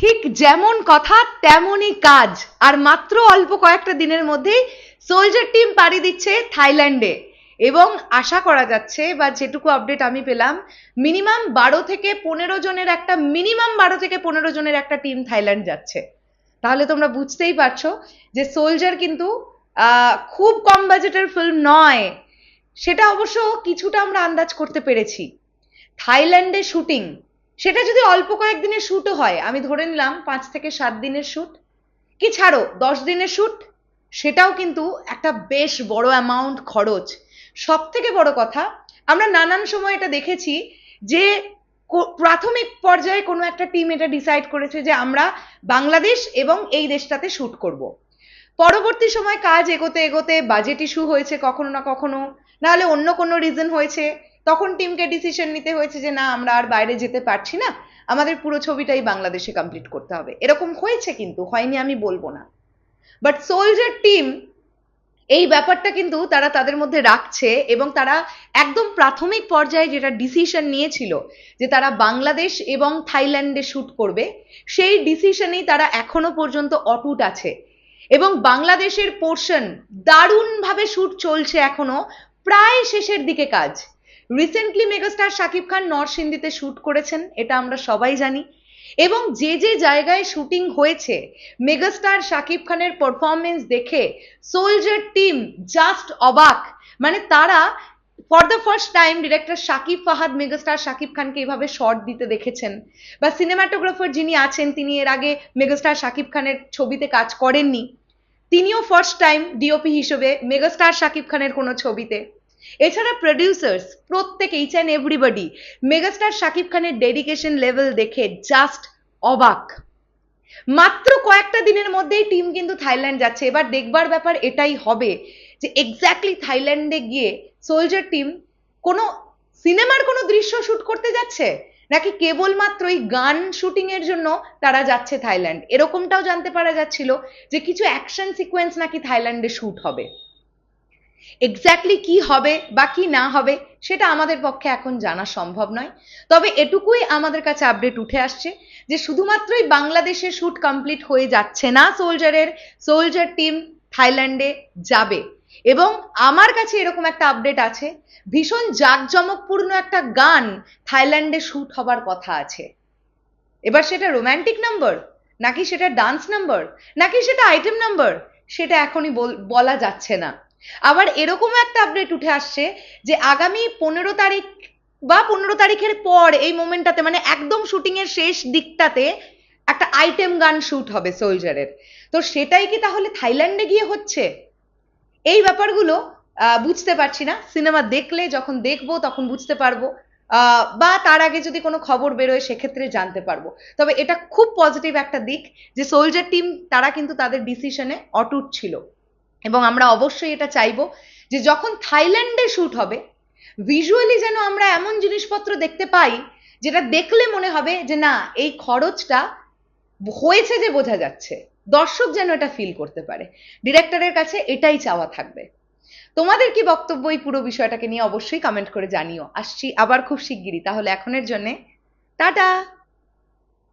ঠিক যেমন কথা, তেমনই কাজ। আর মাত্র অল্প কয়েকটা দিনের মধ্যেই সোলজার টিম পাড়ি দিচ্ছে থাইল্যান্ডে। এবং আশা করা যাচ্ছে, বা যেটুকু আপডেট আমি পেলাম মিনিমাম বারো থেকে পনেরো জনের একটা মিনিমাম বারো থেকে পনেরো জনের একটা টিম থাইল্যান্ড যাচ্ছে। তাহলে তোমরা বুঝতেই পারছ যে সোলজার কিন্তু খুব কম বাজেটের ফিল্ম নয়। সেটা অবশ্য কিছুটা আমরা আন্দাজ করতে পেরেছি। থাইল্যান্ডে শুটিং সেটা যদি অল্প কয়েকদিনের শ্যুটও হয়, আমি ধরে নিলাম পাঁচ থেকে সাত দিনের শ্যুট কি ছাড়ো, দশ দিনের শ্যুট সেটাও কিন্তু একটা বেশ বড় অ্যামাউন্ট খরচ। সব থেকে বড় কথা, আমরা নানান সময় এটা দেখেছি যে প্রাথমিক পর্যায়ে কোনো একটা টিম এটা ডিসাইড করেছে যে আমরা বাংলাদেশ এবং এই দেশটাতে শ্যুট করব। পরবর্তী সময় কাজ এগোতে এগোতে বাজেট ইস্যু হয়েছে কখনো না কখনো, নাহলে অন্য কোনো রিজন হয়েছে। তখন টিমকে ডিসিশন নিতে হয়েছে যে না, আমরা আর বাইরে যেতে পারছি না। আমাদের পুরো ছবিটাই বাংলাদেশে কমপ্লিট করতে হবে। এরকম হয়েছে কিন্তু, হয়নি আমি বলব না। বাট সোলজার টিম এই ব্যাপারটা কিন্তু তারা তাদের মধ্যে রাখছে এবং তারা একদম প্রাথমিক পর্যায়ে যেটা ডিসিশন নিয়েছিল যে তারা বাংলাদেশ এবং থাইল্যান্ডে শুট করবে, সেই ডিসিশনেই তারা এখনও পর্যন্ত অটুট আছে। এবং বাংলাদেশের পোর্শন দারুণভাবে শ্যুট চলছে এখনও। প্রায় শেষের দিকে কাজ। রিসেন্টলি মেগাস্টার শাকিব খান নরসিংদীতে শুট করেছেন এটা আমরা সবাই জানি এবং যে যে জায়গায় শুটিং হয়েছে মেগাস্টার শাকিব খানের পারফরমেন্স দেখে সোলজার টিম জাস্ট অবাক মানে তারা for the first time director Shakib Fahad megastar Shakib খানকে এভাবে শর্ট দিতে দেখেছেন বা সিনেমাটোগ্রাফার যিনি আছেন তিনি এর আগে মেগাস্টার শাকিব খানের ছবিতে কাজ করেননি তিনিও ফার্স্ট টাইম ডিওপি হিসেবে মেগাস্টার শাকিব খানের কোনো ছবিতে এছাড়া প্রডিউসার্স প্রত্যেক H and everybody megastar Shakib খানের ডেডিকেশন লেভেল দেখে জাস্ট অবাক। মাত্র কয়েকটা দিনের মধ্যেই টিম কিন্তু থাইল্যান্ড যাচ্ছে। এবার দেখবার ব্যাপার এটাই হবে যে এক্স্যাক্টলি থাইল্যান্ডে গিয়ে সোলজার টিম কোনো সিনেমার কোনো দৃশ্য শুট করতে যাচ্ছে? নাকি কেবলমাত্র ওই গান শুটিং এর জন্য তারা যাচ্ছে থাইল্যান্ড? এরকমটাও জানতে পারা যাচ্ছিল যে কিছু অ্যাকশন সিকোয়েন্স নাকি থাইল্যান্ডে শুট হবে। এক্স্যাক্টলি কি হবে বা কি না হবে সেটা আমাদের পক্ষে এখন জানা সম্ভব নয়। তবে এটুকুই আমাদের কাছে আপডেট উঠে আসছে যে শুধুমাত্রই বাংলাদেশে শ্যুট কমপ্লিট হয়ে যাচ্ছে না সোলজারের সোলজার টিম থাইল্যান্ডে যাবে। এবং আমার কাছে এরকম একটা আপডেট আছে, ভীষণ জাঁকজমকপূর্ণ একটা গান থাইল্যান্ডে শ্যুট হবার কথা আছে। এবার সেটা রোম্যান্টিক নাম্বার নাকি সেটা ডান্স নাম্বার নাকি সেটা আইটেম নাম্বার সেটা এখনই বল- যাচ্ছে না। আবার এরকম একটা আপডেট উঠে আসছে যে আগামী পনেরো তারিখ বা পনেরো তারিখের পর এই মোমেন্টটাতে মানে একদম শুটিং এর শেষ দিকটাতে একটা আইটেম গান শুট হবে সোলজারের তো সেটাই কি তাহলে থাইল্যান্ডে গিয়ে হচ্ছে? এই ব্যাপারগুলো বুঝতে পারছি না। সিনেমা দেখলে যখন দেখব তখন বুঝতে পারব। বা তার আগে যদি কোনো খবর বেরোয় সেক্ষেত্রে জানতে পারব। তবে এটা খুব পজিটিভ একটা দিক যে সোলজার টিম তারা কিন্তু তাদের ডিসিশনে অটুট ছিল। এবং আমরা অবশ্যই এটা চাইব যে যখন থাইল্যান্ডে শুট হবে ভিজুয়ালি যেন আমরা এমন জিনিসপত্র দেখতে পাই, যেটা দেখলে মনে হবে যে না, এই খরচটা হয়েছে যে বোঝা যাচ্ছে। দর্শক যেন এটা ফিল করতে পারে। ডিরেক্টরের কাছে এটাই চাওয়া থাকবে। তোমাদের কি বক্তব্য এই পুরো বিষয়টাকে নিয়ে অবশ্যই কমেন্ট করে জানিও। আসছি আবার খুব শিগগিরই। তাহলে এখনের জন্যে টাটা!